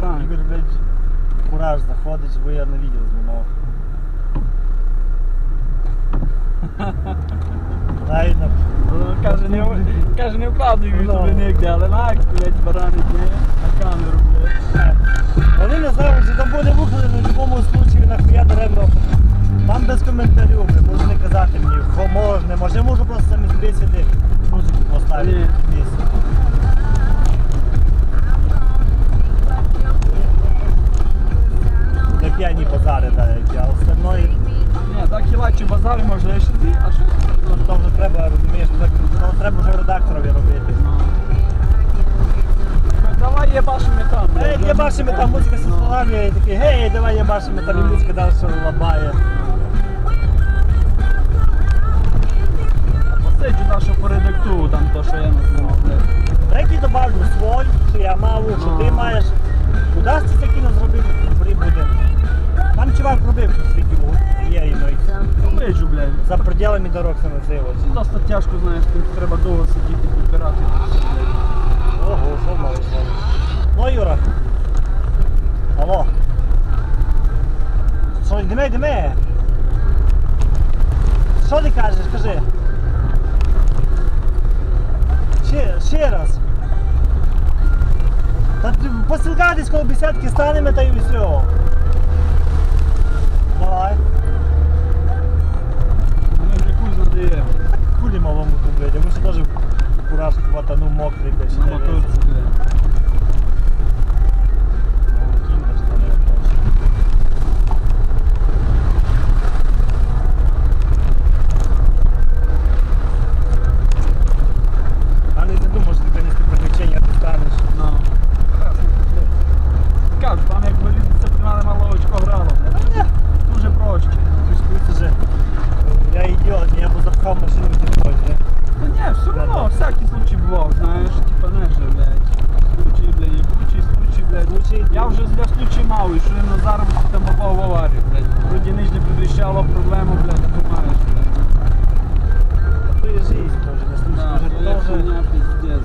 баран. Ігор, блядь, кураж заходить, бо я на відео знімав. Дай на Ну, Каже, не, каже, не вкладуй в Ну. нігде, але на, блядь, барани, є на камеру, блядь. Вони не знають, що там буде викладено в будь-якому случаї нахуя даремно. Треба вже редакторові робити. Давай єбашимо там. Ей, є башими там музика зі словами, і такий, гей, давай є башими, там і музика далі лабає. Посиджу та, що поредактую там то, що я не знав. Так і добавлю свой, що я мав, що ти Ну. маєш. Удасться це кіно зробити, добрий буде. Там чувак робив світі є і ну, Виджу, блядь. за пределами дорог це називається. Досить тяжко, знаєш, тут треба довго сидіти, підбирати. Ого, що слово. Ну, Юра. Алло. Що, йдемо, йдемо. Що ти кажеш, кажи. Ще, ще раз. Та ти посилкатись коло бесідки станемо та й все. Давай. Вони вже кузь надає Хулі малому тут, блядь, а ми ще теж кураж хватанув мокрий, блядь, ще на не весь. мотоциклі. Ну, кінь, що не вопрос. А не ти думаєш, ти принести приключення, ти станеш. Ну. Кажу, там як виліз дисциплінарне мало очко грало. Дуже проще. Ти ж кажеш, же, я ідіот, я б запхав машину в телефоні. Та ні, все одно, всякий случай бував, знаєш, типа не же, блядь. Случай, блядь, єбучий случай, блядь. Случай, Я вже для случай мав, і що я на заробітку там попав в аварію, блядь. Вроді нижня предвіщало проблему, блядь, а ти маєш, блядь. То є жизнь теж, не слушай, Да, вже твоя теж. хуйня пиздец.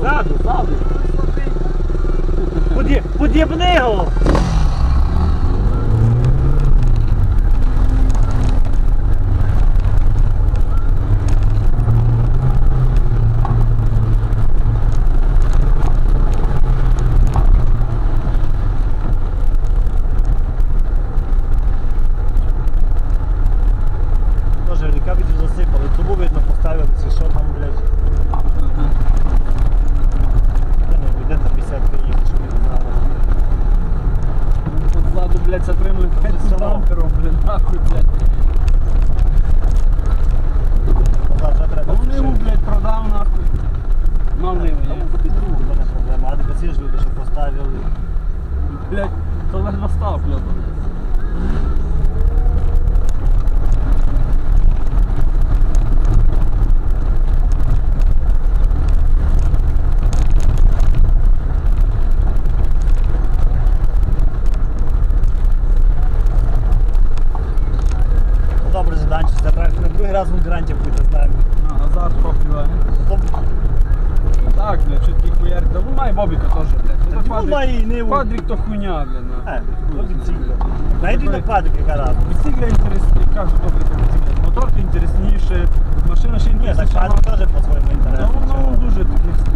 Ззаду, ззаду. Поді- Подібни його. Тоже рукавицю засипали, трубу видно поставили, чи що там, блядь. Я не йде на 50 приїхав, щоб не знали. Тут блядь, затримали блядь, з Село. нахуй, блядь. Назад вже треба. А вони йому, блядь, продав, нахуй. Мав ними, Там є. купити другу, то не проблема. А ти ці ж люди, що поставили. Блядь, то ледве став, блядь. Ну добре, заданчик, забрати на раз буде з нами. На, азарт попіває. Так, бля, що такий хуяр. Да ну Бобіка теж, бля. Та і не Квадрик то хуйня, блядь. на. Е, обіцігля. Найди на яка раз. Бицігля інтересніше, кажуть, добре, бицігля. Мотор то інтересніше, машина ще Ні, так інтересніша. теж по своєму Ну, дуже блядь.